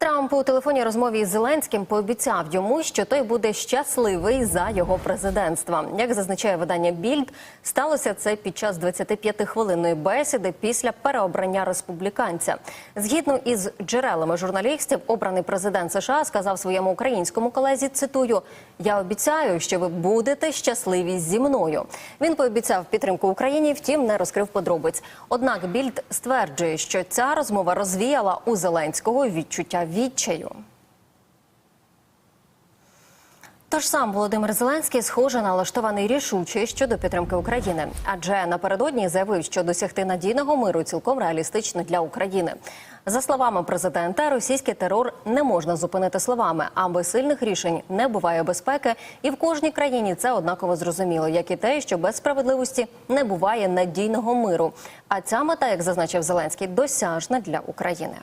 Трамп у телефонній розмові із Зеленським пообіцяв йому, що той буде щасливий за його президентства. Як зазначає видання Більд, сталося це під час 25-хвилинної бесіди після переобрання республіканця. Згідно із джерелами журналістів, обраний президент США сказав своєму українському колезі. Цитую: Я обіцяю, що ви будете щасливі зі мною. Він пообіцяв підтримку Україні, втім не розкрив подробиць. Однак Більд стверджує, що ця розмова розвіяла у Зеленського відчуття відчаю. Тож сам Володимир Зеленський схоже налаштований рішуче щодо підтримки України, адже напередодні заявив, що досягти надійного миру цілком реалістично для України. За словами президента, російський терор не можна зупинити словами, а без сильних рішень не буває безпеки, і в кожній країні це однаково зрозуміло, як і те, що без справедливості не буває надійного миру. А ця мета, як зазначив Зеленський, досяжна для України.